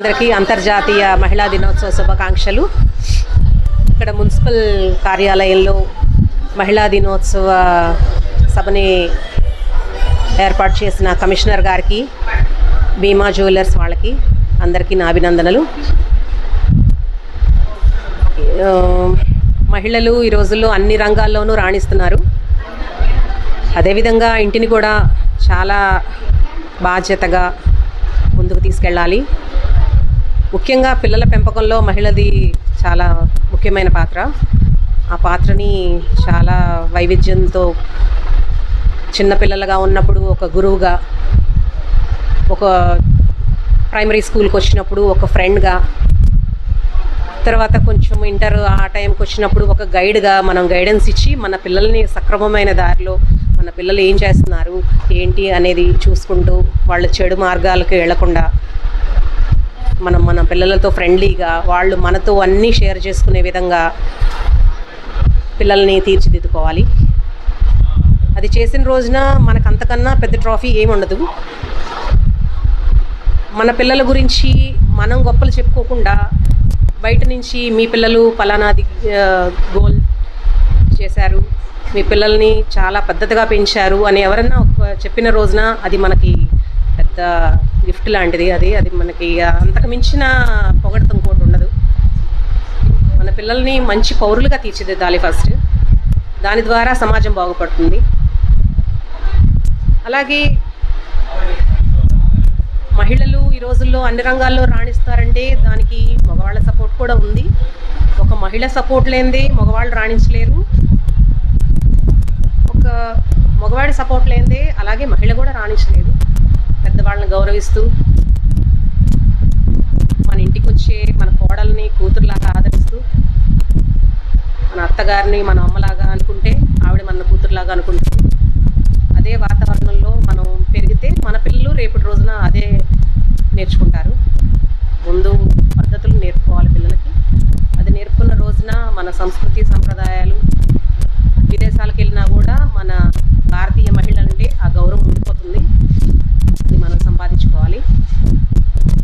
అందరికీ అంతర్జాతీయ మహిళా దినోత్సవ శుభాకాంక్షలు. ఇక్కడ మున్సిపల్ కార్యాలయంలో మహిళా దినోత్సవ సభని ఏర్పాటు చేసిన కమిషనర్ గారికి భీమా జ్యువెలర్స్ వాళ్ళకి అందరికీ నా అభినందనలు. మహిళలు ఈ రోజుల్లో అన్ని రంగాల్లోనూ రాణిస్తున్నారు. అదేవిధంగా ఇంటిని కూడా చాలా బాధ్యతగా ముందుకు తీసుకెళ్ళాలి. ముఖ్యంగా పిల్లల పెంపకంలో మహిళది చాలా ముఖ్యమైన పాత్ర. ఆ పాత్రని చాలా వైవిధ్యంతో చిన్నపిల్లలుగా ఉన్నప్పుడు ఒక గురువుగా ఒక ప్రైమరీ స్కూల్కి వచ్చినప్పుడు ఒక ఫ్రెండ్గా తర్వాత కొంచెం ఇంటర్ ఆ టైంకి వచ్చినప్పుడు ఒక గైడ్గా మనం గైడెన్స్ ఇచ్చి మన పిల్లల్ని సక్రమమైన దారిలో మన పిల్లలు ఏం చేస్తున్నారు ఏంటి అనేది చూసుకుంటూ వాళ్ళ చెడు మార్గాలకు వెళ్ళకుండా మనం మన పిల్లలతో ఫ్రెండ్లీగా వాళ్ళు మనతో అన్నీ షేర్ చేసుకునే విధంగా పిల్లల్ని తీర్చిదిద్దుకోవాలి. అది చేసిన రోజున మనకు అంతకన్నా పెద్ద ట్రాఫీ ఏమి ఉండదు. మన పిల్లల గురించి మనం గొప్పలు చెప్పుకోకుండా బయట నుంచి మీ పిల్లలు ఫలానాది గోల్ చేశారు. మీ పిల్లల్ని చాలా పద్ధతిగా పెంచారు అని ఎవరన్నా ఒక చెప్పిన రోజున అది మనకి పెద్ద గిఫ్ట్ లాంటిది అది. అది మనకి అంతకు మించిన పొగడత ఇంకోటి ఉండదు. మన పిల్లల్ని మంచి పౌరులుగా తీర్చిదిద్దాలి ఫస్ట్. దాని ద్వారా సమాజం బాగుపడుతుంది. అలాగే మహిళలు ఈ రోజుల్లో అన్ని రంగాల్లో రాణిస్తారంటే దానికి మగవాళ్ళ సపోర్ట్ కూడా ఉంది. ఒక మహిళ సపోర్ట్ లేనిదే మగవాళ్ళు రాణించలేరు. ఒక మగవాడి సపోర్ట్ లేనిదే అలాగే మహిళ భావిస్తూ మన ఇంటికి వచ్చే మన కోడల్ని కూతురులాగా ఆదరిస్తూ మన అత్తగారిని మన అమ్మలాగా అనుకుంటే ఆవిడ మన కూతురులాగా అనుకుంటుంది అదే వాతావరణంలో మనం పెరిగితే మన పిల్లలు రేపటి రోజున అదే నేర్చుకుంటారు. ముందు పద్ధతులు నేర్పుకోవాలి పిల్లలకి. అది నేర్పుకున్న రోజున మన సంస్కృతి సంప్రదాయాలు విదేశాలకు వెళ్ళినా కూడా మన భారతీయ మహిళ అంటే ఆ గౌరవం ఉండిపోతుంది అది మనం సంపాదించుకోవాలి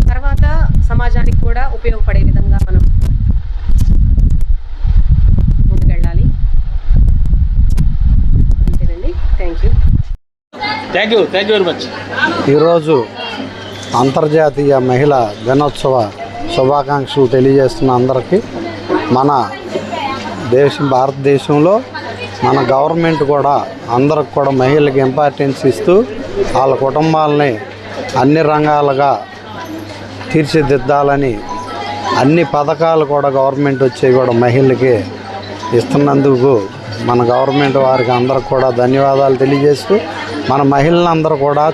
తర్వాత సమాజానికి కూడా ఉపయోగపడే విధంగా మనం ముందుకెళ్ళాలి. అంతేనండి. Thank you thank you thank you very much ఈరోజు అంతర్జాతీయ మహిళా దినోత్సవ శుభాకాంక్షలు తెలియజేస్తున్న అందరికీ మన దేశం భారతదేశంలో మన గవర్నమెంట్ కూడా అందరికి కూడా మహిళలకు ఇంపార్టెన్స్ ఇస్తూ వాళ్ళ కుటుంబాలని అన్ని రంగాలుగా తీర్చిదిద్దాలని అన్ని పథకాలు కూడా గవర్నమెంట్ వచ్చేవి కూడా మహిళలకి ఇస్తున్నందుకు మన గవర్నమెంట్ వారికి అందరికి కూడా ధన్యవాదాలు తెలియజేస్తూ మన మహిళలందరూ కూడా